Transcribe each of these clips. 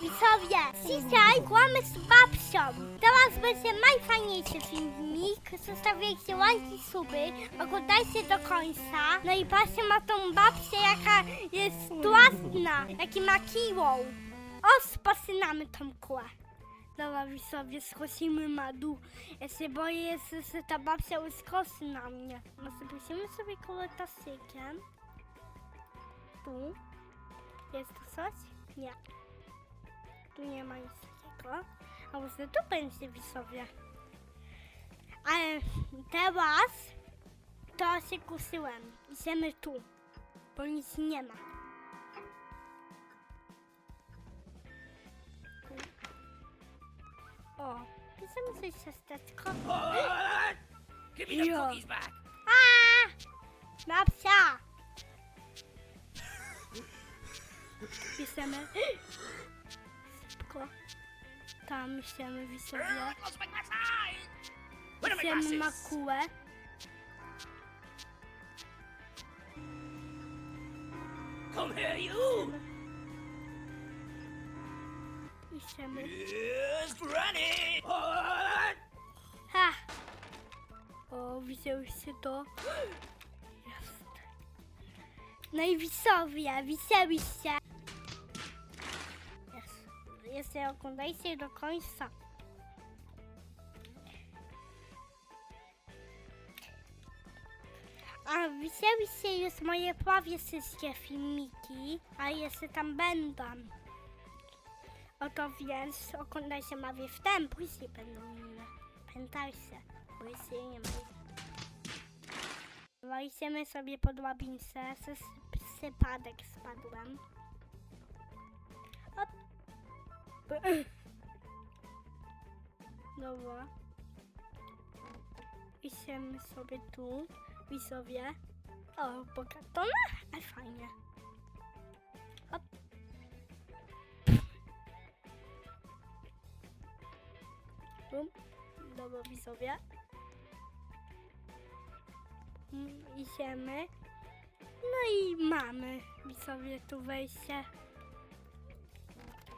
Widzowie, dzisiaj kłamy z babcią. Teraz będzie najfajniejszy filmik. Zostawiajcie łajki suby, oglądajcie do końca. No i patrzcie na tą babcię, jaka jest ładna, jaki ma kiłą. O, spasynamy tą kłę. Dobra, widzowie, schodzimy na dół. Ja się boję, że ta babcia uskoczy na mnie. Może pójdziemy sobie koletasykiem. Tu. Jest tu coś? Nie. Tu nie ma nic takiego. A może tu będzie widzowie. Ale teraz to się kusiłem. Idziemy tu. Bo nic nie ma. O, bierzemy coś ciasteczko. Give me the Yeah. cookies back. A! Babcia! Piszemy. Tam idziemy widzowie. Idziemy kółę. Come here, you. Idziemy. Here's Granny. Ha! O, widzieliście to? Jest. No i widzowie, widzieliście. Jeszcze oglądajcie do końca. A widzieliście już moje prawie wszystkie filmiki, a jeszcze tam będą. Oto więc oglądajcie mawie w tym, później będą inne. Pamiętajcie, bo jeszcze nie ma. Wejdziemy sobie pod łabince, ze sypadek spadłem. Dobra. Idziemy sobie tu, widzowie. O, bogatona, ale fajnie. Hop. Bum. Dobra, widzowie. Mm, Idziemy. No i mamy widzowie tu wejście.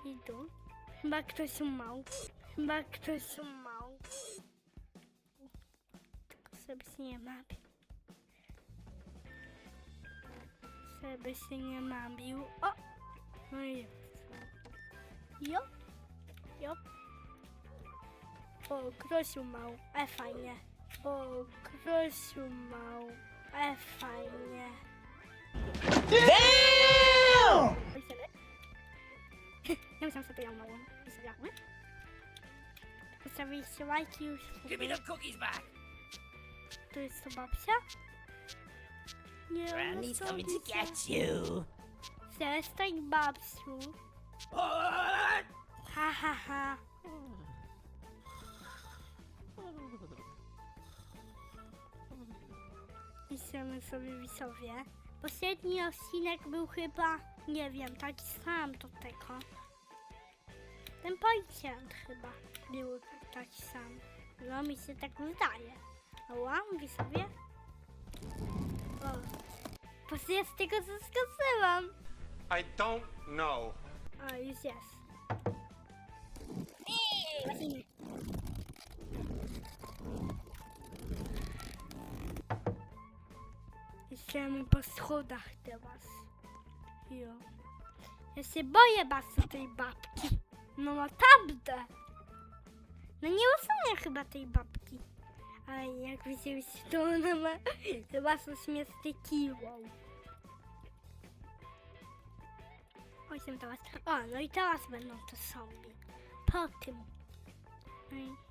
I tu. Chyba ktoś umał. Chyba ktoś umał. Tylko żeby się nie mabił. Żeby się nie mabił. O! No i jest. Jo. Jo. O, Krosiu mał, e fajnie. O, Krosiu mał, e fajnie. Ojciele. Ja myślałam sobie ją małą. I sobie małą. Postawiliście łajki już. Give me the cookies back. Tu jest to babcia. Nie, Granny's coming to get you. Przestań babciu. Ha, ha, ha. Piszemy sobie widzowie. Poprzedni odcinek był chyba, nie wiem, taki sam do tego. Ten policjant chyba był taki sam. No mi się tak wydaje. Ła, mówi sobie. O. Bo ja z tego zaskoczyłam. I don't know. A, już jest. Ej, Idziemy po schodach teraz. Jo. Ja się boję bardzo tej babki. No naprawdę. No nie rozumiem chyba tej babki. Ale jak widzieliście, to ona ma chyba coś mnie stykiło. Ojcem teraz. O, no i teraz będą to zombie. Po tym. No i-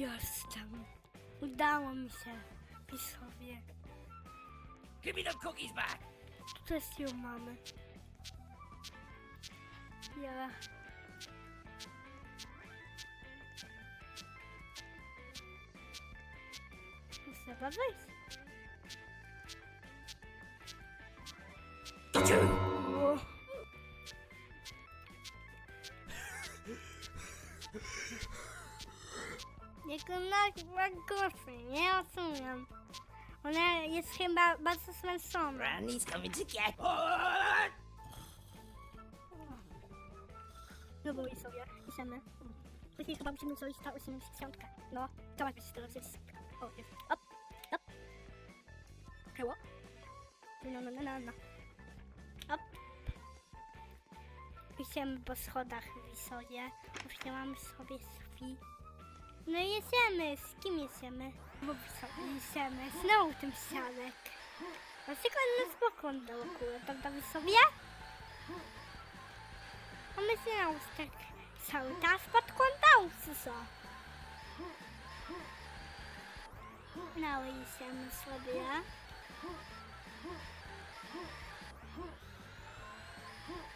jestem. Udało mi się, pisowie. Give me them cookies back! Też ją mamy. Ja... Trzeba wejść. To jako na, na głosy, nie rozumiem. Ona jest chyba bardzo zmęczona. Randy's coming to get. What? No bo i sobie, idziemy. Później chyba musimy zrobić ta 80. No, to ma być ta 80. O, jest. Op, op. Było? No, no, no, no, no. Op. Idziemy po schodach w Wisowie. Wzięłam sobie swi. No i jedziemy. Z kim jedziemy? Bo Wisowie jedziemy. Znowu ten sianek. Dlaczego on nas pokąd dookoła? Tak do Wisowie? A my znowu tak cały czas pod kątą, co co? No i idziemy sobie.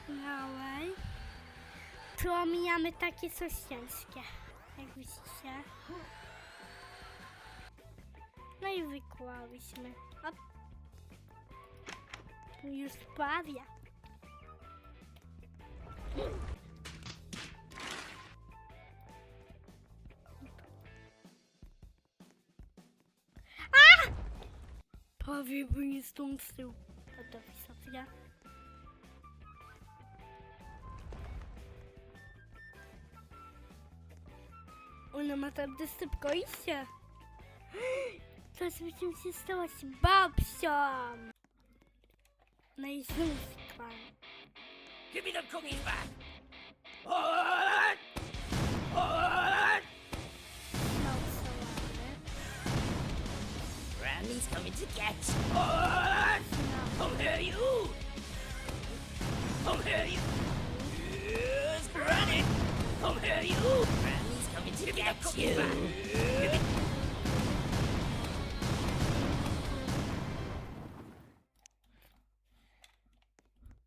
Małej. Tu omijamy takie coś ciężkie, No i wykłałyśmy. Op. Już prawie. A! Prawie by nie stąd z tyłu. Ona ma do szybko iście. Coś by się stało z babcią. No i znów skłam. Give me the cookies back. What? Znowu sałamy. Randy's coming to get. What? Get you.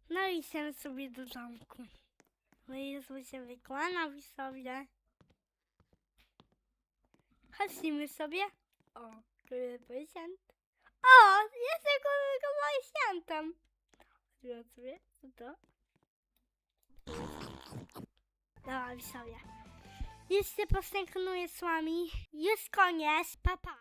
No i się sobie do zamku. No i jest się wykłana w sobie. Chodźmy sobie. O, który policjant. O, jestem kolejnego policjantem. Chodźmy sobie, co to? Dobra, sobie. Jeszcze postęknuję z wami. Już koniec, papa. Pa.